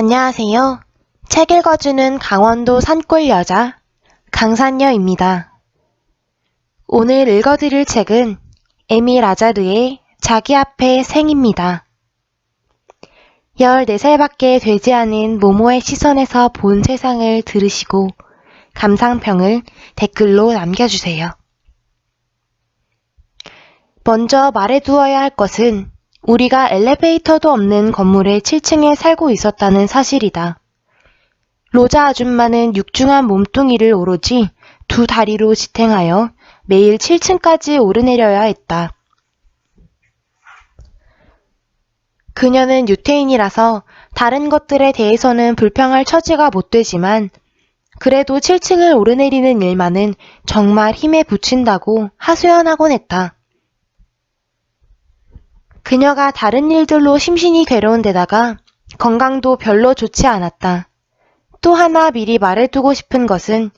안녕하세요. 책 읽어주는 강원도 산골 여자 강산여입니다. 오늘 읽어드릴 책은 에미 라자르의 자기 앞에 생입니다. 14살밖에 되지 않은 모모의 시선에서 본 세상을 들으시고 감상평을 댓글로 남겨주세요. 먼저 말해두어야 할 것은 우리가 엘리베이터도 없는 건물의 7층에 살고 있었다는 사실이다. 로자 아줌마는 육중한 몸뚱이를 오로지 두 다리로 지탱하여 매일 7층까지 오르내려야 했다. 그녀는 유태인이라서 다른 것들에 대해서는 불평할 처지가 못 되지만 그래도 7층을 오르내리는 일만은 정말 힘에 부친다고 하소연하곤 했다. 그녀가 다른 일들로 심신이 괴로운 데다가 건강도 별로 좋지 않았다. 또 하나 미리 말해두고 싶은 것은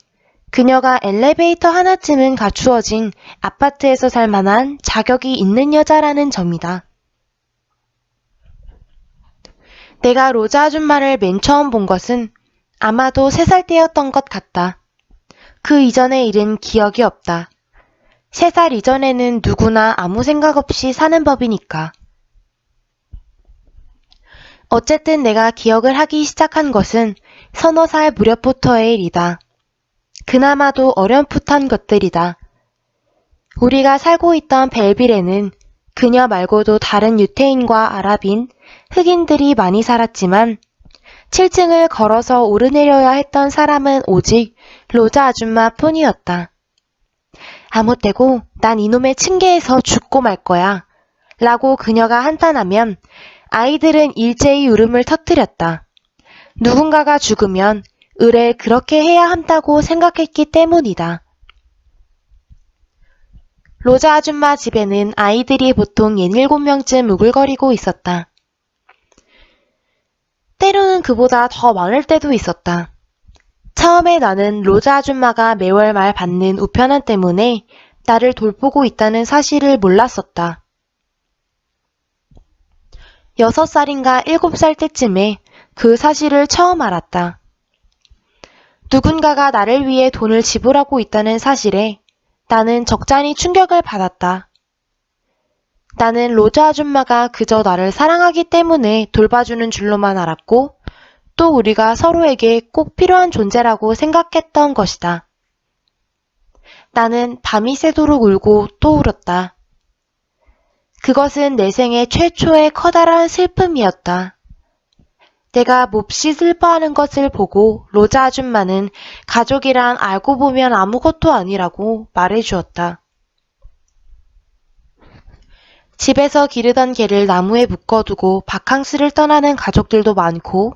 그녀가 엘리베이터 하나쯤은 갖추어진 아파트에서 살 만한 자격이 있는 여자라는 점이다. 내가 로자 아줌마를 맨 처음 본 것은 아마도 세 살 때였던 것 같다. 그 이전의 일은 기억이 없다. 세 살 이전에는 누구나 아무 생각 없이 사는 법이니까. 어쨌든 내가 기억을 하기 시작한 것은 서너 살 무렵부터의 일이다. 그나마도 어렴풋한 것들이다. 우리가 살고 있던 벨빌에는 그녀 말고도 다른 유태인과 아랍인, 흑인들이 많이 살았지만 7층을 걸어서 오르내려야 했던 사람은 오직 로자 아줌마 뿐이었다. 아무 때고 난 이놈의 층계에서 죽고 말 거야. 라고 그녀가 한탄하면 아이들은 일제히 울음을 터뜨렸다. 누군가가 죽으면 의뢰 그렇게 해야 한다고 생각했기 때문이다. 로자 아줌마 집에는 아이들이 보통 67명쯤 우글거리고 있었다. 때로는 그보다 더 많을 때도 있었다. 처음에 나는 로자 아줌마가 매월 말 받는 우편함 때문에 나를 돌보고 있다는 사실을 몰랐었다. 여섯 살인가 일곱 살 때쯤에 그 사실을 처음 알았다. 누군가가 나를 위해 돈을 지불하고 있다는 사실에 나는 적잖이 충격을 받았다. 나는 로자 아줌마가 그저 나를 사랑하기 때문에 돌봐주는 줄로만 알았고 또 우리가 서로에게 꼭 필요한 존재라고 생각했던 것이다. 나는 밤이 새도록 울고 또 울었다. 그것은 내 생애 최초의 커다란 슬픔이었다. 내가 몹시 슬퍼하는 것을 보고 로자 아줌마는 가족이랑 알고 보면 아무것도 아니라고 말해주었다. 집에서 기르던 개를 나무에 묶어두고 바캉스를 떠나는 가족들도 많고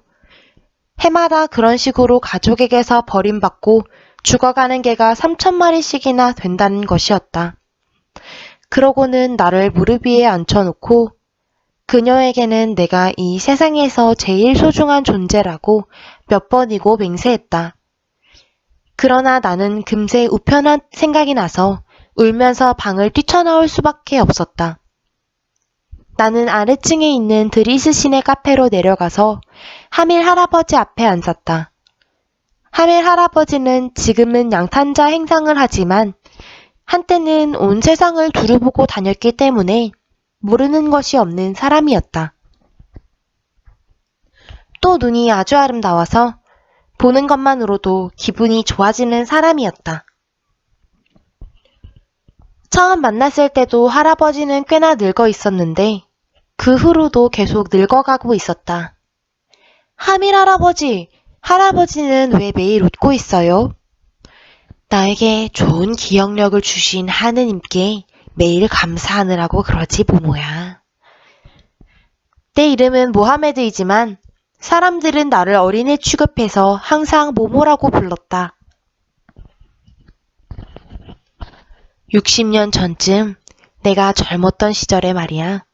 해마다 그런 식으로 가족에게서 버림받고 죽어가는 개가 3천 마리씩이나 된다는 것이었다. 그러고는 나를 무릎 위에 앉혀놓고 그녀에게는 내가 이 세상에서 제일 소중한 존재라고 몇 번이고 맹세했다. 그러나 나는 금세 우편한 생각이 나서 울면서 방을 뛰쳐나올 수밖에 없었다. 나는 아래층에 있는 드리스 시내 카페로 내려가서 하밀 할아버지 앞에 앉았다. 하밀 할아버지는 지금은 양탄자 행상을 하지만 한때는 온 세상을 두루보고 다녔기 때문에 모르는 것이 없는 사람이었다. 또 눈이 아주 아름다워서 보는 것만으로도 기분이 좋아지는 사람이었다. 처음 만났을 때도 할아버지는 꽤나 늙어 있었는데 그 후로도 계속 늙어가고 있었다. 하밀 할아버지, 할아버지는 왜 매일 웃고 있어요? 나에게 좋은 기억력을 주신 하느님께 매일 감사하느라고 그러지 모모야. 내 이름은 모하메드이지만 사람들은 나를 어린애 취급해서 항상 모모라고 불렀다. 60년 전쯤 내가 젊었던 시절에 말이야.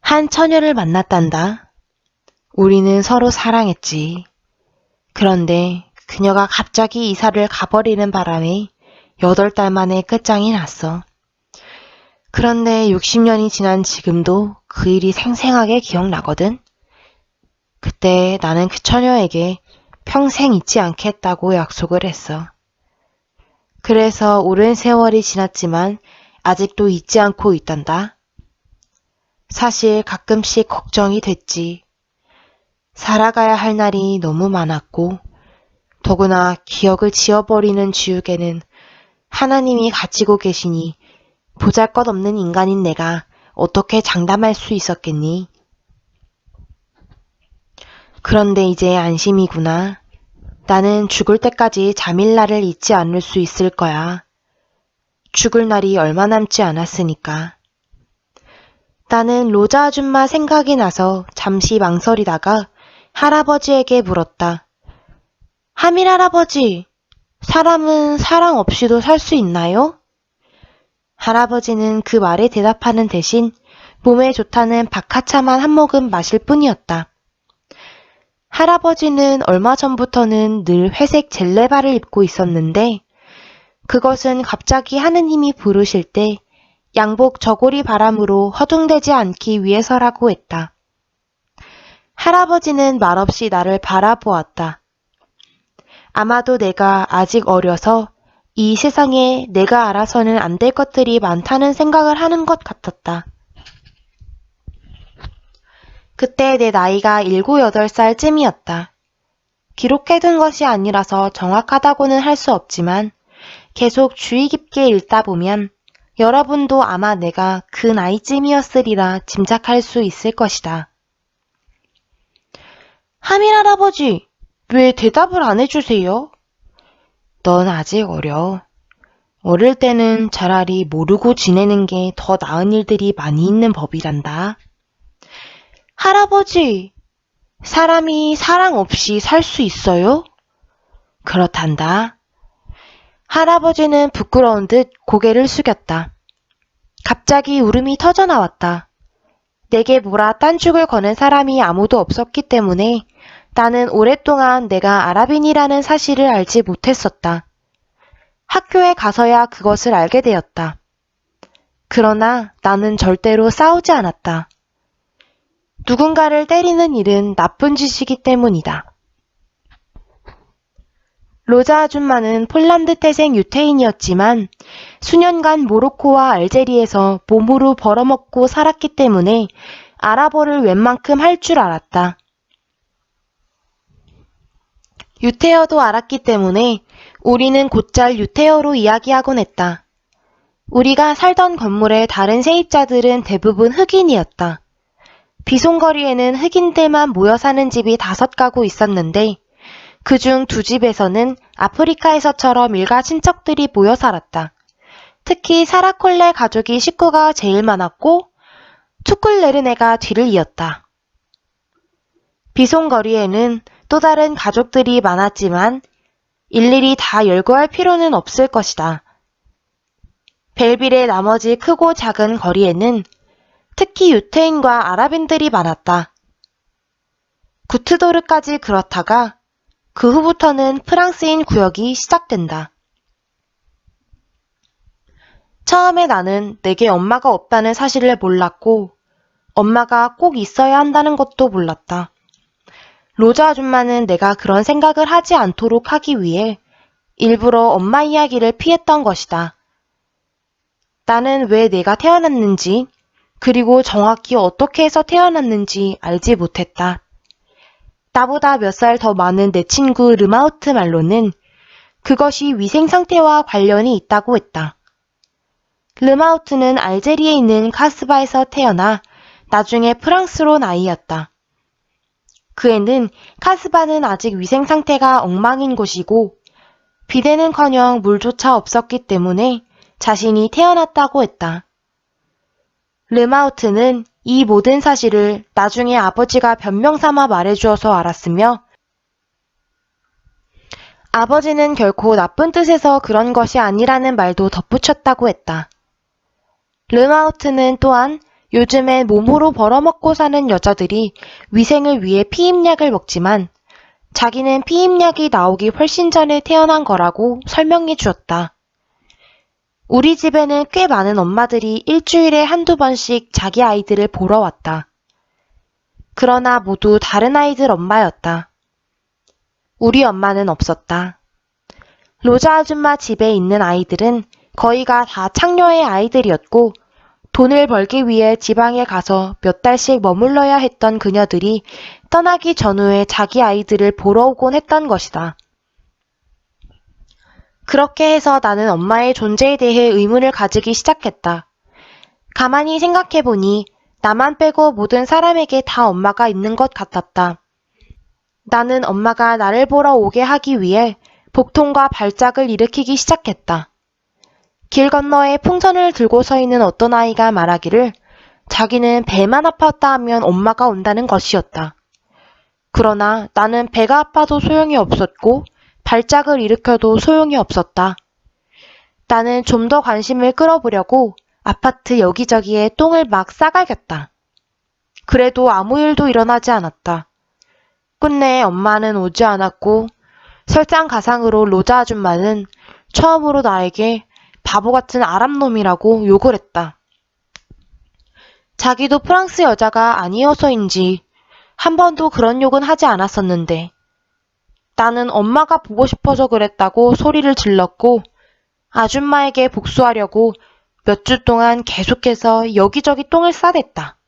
한 처녀를 만났단다. 우리는 서로 사랑했지. 그런데 그녀가 갑자기 이사를 가버리는 바람에 여덟 달 만에 끝장이 났어. 그런데 60년이 지난 지금도 그 일이 생생하게 기억나거든. 그때 나는 그 처녀에게 평생 잊지 않겠다고 약속을 했어. 그래서 오랜 세월이 지났지만 아직도 잊지 않고 있단다. 사실 가끔씩 걱정이 됐지. 살아가야 할 날이 너무 많았고, 더구나 기억을 지워버리는 지우개는 하나님이 가지고 계시니 보잘 것 없는 인간인 내가 어떻게 장담할 수 있었겠니? 그런데 이제 안심이구나. 나는 죽을 때까지 자밀라를 잊지 않을 수 있을 거야. 죽을 날이 얼마 남지 않았으니까. 나는 로자 아줌마 생각이 나서 잠시 망설이다가 할아버지에게 물었다. 하밀 할아버지, 사람은 사랑 없이도 살 수 있나요? 할아버지는 그 말에 대답하는 대신 몸에 좋다는 박하차만 한 모금 마실 뿐이었다. 할아버지는 얼마 전부터는 늘 회색 젤레바를 입고 있었는데 그것은 갑자기 하느님이 부르실 때 양복 저고리 바람으로 허둥대지 않기 위해서라고 했다. 할아버지는 말없이 나를 바라보았다. 아마도 내가 아직 어려서 이 세상에 내가 알아서는 안 될 것들이 많다는 생각을 하는 것 같았다. 그때 내 나이가 일곱 여덟 살쯤이었다. 기록해둔 것이 아니라서 정확하다고는 할 수 없지만 계속 주의 깊게 읽다 보면 여러분도 아마 내가 그 나이쯤이었으리라 짐작할 수 있을 것이다. 하밀 할아버지, 왜 대답을 안 해주세요? 넌 아직 어려. 어릴 때는 차라리 모르고 지내는 게 더 나은 일들이 많이 있는 법이란다. 할아버지, 사람이 사랑 없이 살 수 있어요? 그렇단다. 할아버지는 부끄러운 듯 고개를 숙였다. 갑자기 울음이 터져 나왔다. 내게 뭐라 딴죽을 거는 사람이 아무도 없었기 때문에 나는 오랫동안 내가 아랍인이라는 사실을 알지 못했었다. 학교에 가서야 그것을 알게 되었다. 그러나 나는 절대로 싸우지 않았다. 누군가를 때리는 일은 나쁜 짓이기 때문이다. 로자 아줌마는 폴란드 태생 유태인이었지만 수년간 모로코와 알제리에서 몸으로 벌어먹고 살았기 때문에 아랍어를 웬만큼 할 줄 알았다. 유태어도 알았기 때문에 우리는 곧잘 유태어로 이야기하곤 했다. 우리가 살던 건물의 다른 세입자들은 대부분 흑인이었다. 비송거리에는 흑인들만 모여 사는 집이 다섯 가구 있었는데 그 중 두 집에서는 아프리카에서처럼 일가 친척들이 모여 살았다. 특히 사라콜레 가족이 식구가 제일 많았고 투쿨레르네가 뒤를 이었다. 비송거리에는 또 다른 가족들이 많았지만 일일이 다 열거할 필요는 없을 것이다. 벨빌의 나머지 크고 작은 거리에는 특히 유태인과 아랍인들이 많았다. 구트도르까지 그렇다가 그 후부터는 프랑스인 구역이 시작된다. 처음에 나는 내게 엄마가 없다는 사실을 몰랐고 엄마가 꼭 있어야 한다는 것도 몰랐다. 로자 아줌마는 내가 그런 생각을 하지 않도록 하기 위해 일부러 엄마 이야기를 피했던 것이다. 나는 왜 내가 태어났는지, 그리고 정확히 어떻게 해서 태어났는지 알지 못했다. 나보다 몇 살 더 많은 내 친구 르마우트 말로는 그것이 위생 상태와 관련이 있다고 했다. 르마우트는 알제리에 있는 카스바에서 태어나 나중에 프랑스로 나이였다. 그 애는 카스바는 아직 위생 상태가 엉망인 곳이고 비대는커녕 물조차 없었기 때문에 자신이 태어났다고 했다. 르마우트는 이 모든 사실을 나중에 아버지가 변명 삼아 말해주어서 알았으며 아버지는 결코 나쁜 뜻에서 그런 것이 아니라는 말도 덧붙였다고 했다. 르마우트는 또한 요즘에 몸으로 벌어먹고 사는 여자들이 위생을 위해 피임약을 먹지만 자기는 피임약이 나오기 훨씬 전에 태어난 거라고 설명해 주었다. 우리 집에는 꽤 많은 엄마들이 일주일에 한두 번씩 자기 아이들을 보러 왔다. 그러나 모두 다른 아이들 엄마였다. 우리 엄마는 없었다. 로자 아줌마 집에 있는 아이들은 거의가 다 창녀의 아이들이었고 돈을 벌기 위해 지방에 가서 몇 달씩 머물러야 했던 그녀들이 떠나기 전후에 자기 아이들을 보러 오곤 했던 것이다. 그렇게 해서 나는 엄마의 존재에 대해 의문을 가지기 시작했다. 가만히 생각해보니 나만 빼고 모든 사람에게 다 엄마가 있는 것 같았다. 나는 엄마가 나를 보러 오게 하기 위해 복통과 발작을 일으키기 시작했다. 길 건너에 풍선을 들고 서 있는 어떤 아이가 말하기를 자기는 배만 아팠다 하면 엄마가 온다는 것이었다. 그러나 나는 배가 아파도 소용이 없었고 발작을 일으켜도 소용이 없었다. 나는 좀 더 관심을 끌어보려고 아파트 여기저기에 똥을 막 싸갈겼다. 그래도 아무 일도 일어나지 않았다. 끝내 엄마는 오지 않았고 설상가상으로 로자 아줌마는 처음으로 나에게 바보 같은 아랍놈이라고 욕을 했다. 자기도 프랑스 여자가 아니어서인지 한 번도 그런 욕은 하지 않았었는데 나는 엄마가 보고 싶어서 그랬다고 소리를 질렀고 아줌마에게 복수하려고 몇 주 동안 계속해서 여기저기 똥을 싸댔다.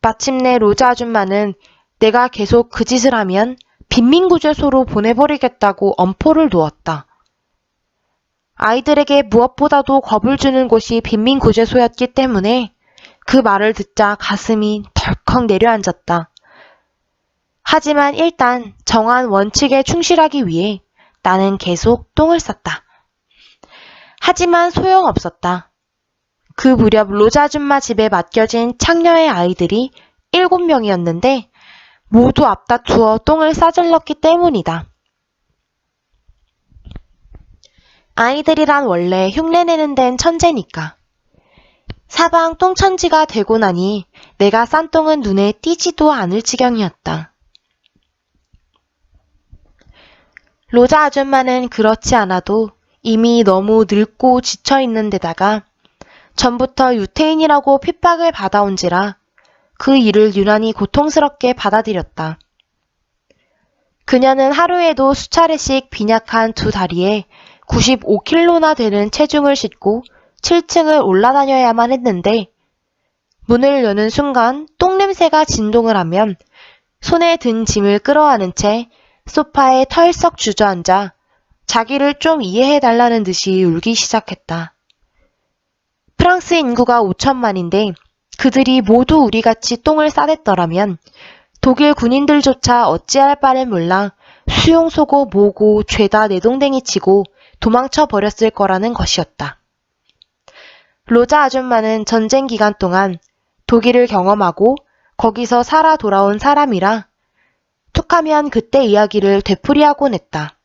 마침내 로자 아줌마는 내가 계속 그 짓을 하면 빈민구제소로 보내버리겠다고 엄포를 놓았다. 아이들에게 무엇보다도 겁을 주는 곳이 빈민구제소였기 때문에 그 말을 듣자 가슴이 덜컥 내려앉았다. 하지만 일단 정한 원칙에 충실하기 위해 나는 계속 똥을 쌌다. 하지만 소용없었다. 그 무렵 로자 아줌마 집에 맡겨진 창녀의 아이들이 일곱 명이었는데 모두 앞다투어 똥을 싸질렀기 때문이다. 아이들이란 원래 흉내내는 데는 천재니까. 사방 똥천지가 되고 나니 내가 싼 똥은 눈에 띄지도 않을 지경이었다. 로자 아줌마는 그렇지 않아도 이미 너무 늙고 지쳐 있는 데다가 전부터 유태인이라고 핍박을 받아온지라 그 일을 유난히 고통스럽게 받아들였다. 그녀는 하루에도 수차례씩 빈약한 두 다리에 95kg나 되는 체중을 싣고 7층을 올라다녀야만 했는데 문을 여는 순간 똥냄새가 진동을 하면 손에 든 짐을 끌어안은 채 소파에 털썩 주저앉아 자기를 좀 이해해달라는 듯이 울기 시작했다. 프랑스 인구가 5천만인데 그들이 모두 우리같이 똥을 싸댔더라면 독일 군인들조차 어찌할 바를 몰라 수용소고 뭐고 죄다 내동댕이 치고 도망쳐 버렸을 거라는 것이었다. 로자 아줌마는 전쟁 기간 동안 독일을 경험하고 거기서 살아 돌아온 사람이라 툭하면 그때 이야기를 되풀이하곤 했다.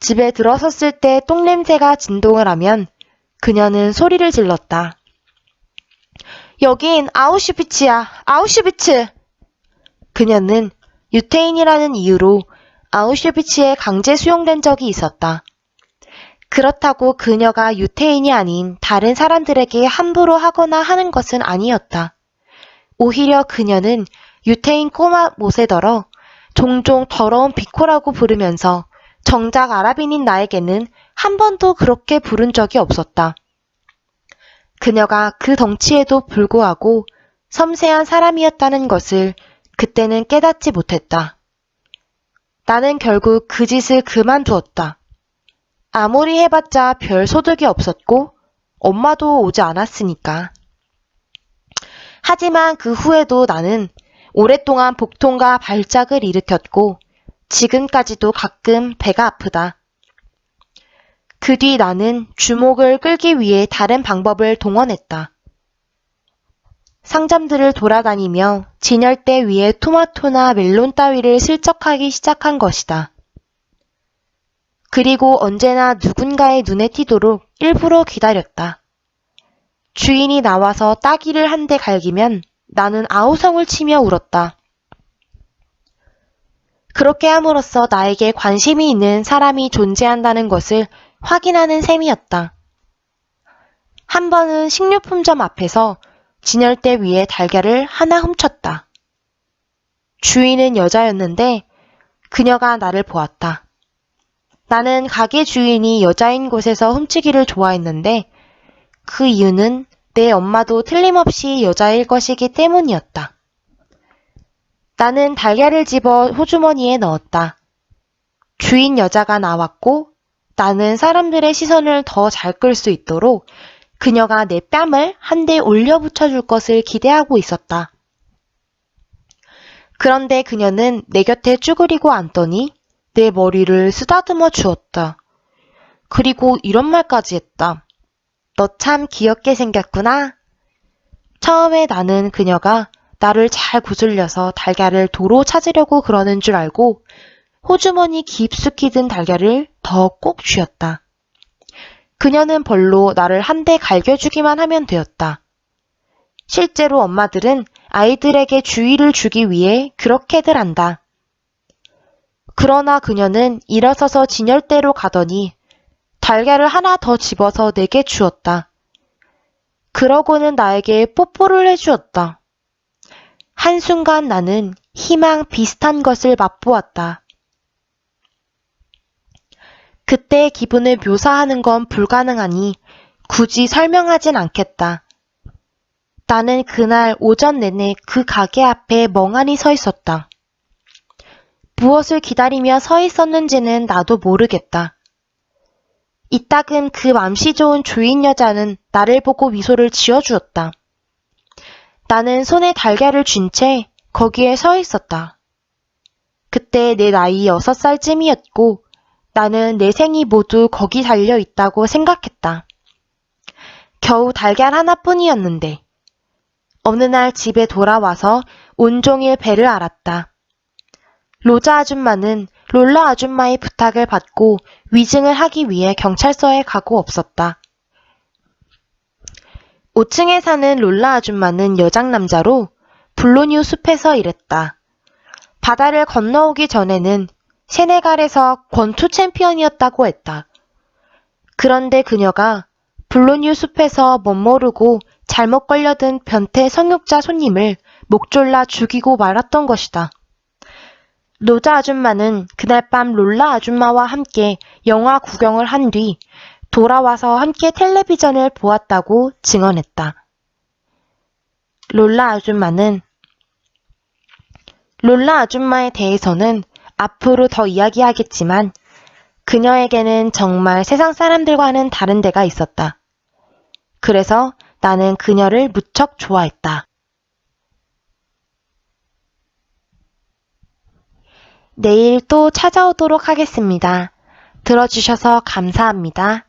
집에 들어섰을 때 똥냄새가 진동을 하면 그녀는 소리를 질렀다. 여긴 아우슈비츠야, 아우슈비츠! 그녀는 유태인이라는 이유로 아우슈비츠에 강제 수용된 적이 있었다. 그렇다고 그녀가 유태인이 아닌 다른 사람들에게 함부로 하거나 하는 것은 아니었다. 오히려 그녀는 유태인 꼬마 모세더러 종종 더러운 비코라고 부르면서 정작 아랍인인 나에게는 한 번도 그렇게 부른 적이 없었다. 그녀가 그 덩치에도 불구하고 섬세한 사람이었다는 것을 그때는 깨닫지 못했다. 나는 결국 그 짓을 그만두었다. 아무리 해봤자 별 소득이 없었고 엄마도 오지 않았으니까. 하지만 그 후에도 나는 오랫동안 복통과 발작을 일으켰고 지금까지도 가끔 배가 아프다. 그 뒤 나는 주목을 끌기 위해 다른 방법을 동원했다. 상점들을 돌아다니며 진열대 위에 토마토나 멜론 따위를 슬쩍하기 시작한 것이다. 그리고 언제나 누군가의 눈에 띄도록 일부러 기다렸다. 주인이 나와서 따기를 한 대 갈기면 나는 아우성을 치며 울었다. 그렇게 함으로써 나에게 관심이 있는 사람이 존재한다는 것을 확인하는 셈이었다. 한 번은 식료품점 앞에서 진열대 위에 달걀을 하나 훔쳤다. 주인은 여자였는데 그녀가 나를 보았다. 나는 가게 주인이 여자인 곳에서 훔치기를 좋아했는데 그 이유는 내 엄마도 틀림없이 여자일 것이기 때문이었다. 나는 달걀을 집어 호주머니에 넣었다. 주인 여자가 나왔고 나는 사람들의 시선을 더 잘 끌 수 있도록 그녀가 내 뺨을 한 대 올려 붙여줄 것을 기대하고 있었다. 그런데 그녀는 내 곁에 쭈그리고 앉더니 내 머리를 쓰다듬어 주었다. 그리고 이런 말까지 했다. 너 참 귀엽게 생겼구나. 처음에 나는 그녀가 나를 잘 구슬려서 달걀을 도로 찾으려고 그러는 줄 알고 호주머니 깊숙이 든 달걀을 더 꼭 쥐었다. 그녀는 벌로 나를 한 대 갈겨주기만 하면 되었다. 실제로 엄마들은 아이들에게 주의를 주기 위해 그렇게들 한다. 그러나 그녀는 일어서서 진열대로 가더니 달걀을 하나 더 집어서 내게 주었다. 그러고는 나에게 뽀뽀를 해주었다. 한순간 나는 희망 비슷한 것을 맛보았다. 그때의 기분을 묘사하는 건 불가능하니 굳이 설명하진 않겠다. 나는 그날 오전 내내 그 가게 앞에 멍하니 서 있었다. 무엇을 기다리며 서 있었는지는 나도 모르겠다. 이따금 그 맘씨 좋은 주인 여자는 나를 보고 미소를 지어주었다. 나는 손에 달걀을 쥔 채 거기에 서 있었다. 그때 내 나이 여섯 살쯤이었고 나는 내 생이 모두 거기 달려 있다고 생각했다. 겨우 달걀 하나뿐이었는데 어느 날 집에 돌아와서 온종일 배를 앓았다. 로자 아줌마는 롤라 아줌마의 부탁을 받고 위증을 하기 위해 경찰서에 가고 없었다. 5층에 사는 롤라 아줌마는 여장남자로 블로뉴 숲에서 일했다. 바다를 건너오기 전에는 세네갈에서 권투 챔피언이었다고 했다. 그런데 그녀가 블로뉴 숲에서 멋모르고 잘못 걸려든 변태 성욕자 손님을 목 졸라 죽이고 말았던 것이다. 노자 아줌마는 그날 밤 롤라 아줌마와 함께 영화 구경을 한 뒤 돌아와서 함께 텔레비전을 보았다고 증언했다. 롤라 아줌마는 롤라 아줌마에 대해서는 앞으로 더 이야기하겠지만 그녀에게는 정말 세상 사람들과는 다른 데가 있었다. 그래서 나는 그녀를 무척 좋아했다. 내일 또 찾아오도록 하겠습니다. 들어주셔서 감사합니다.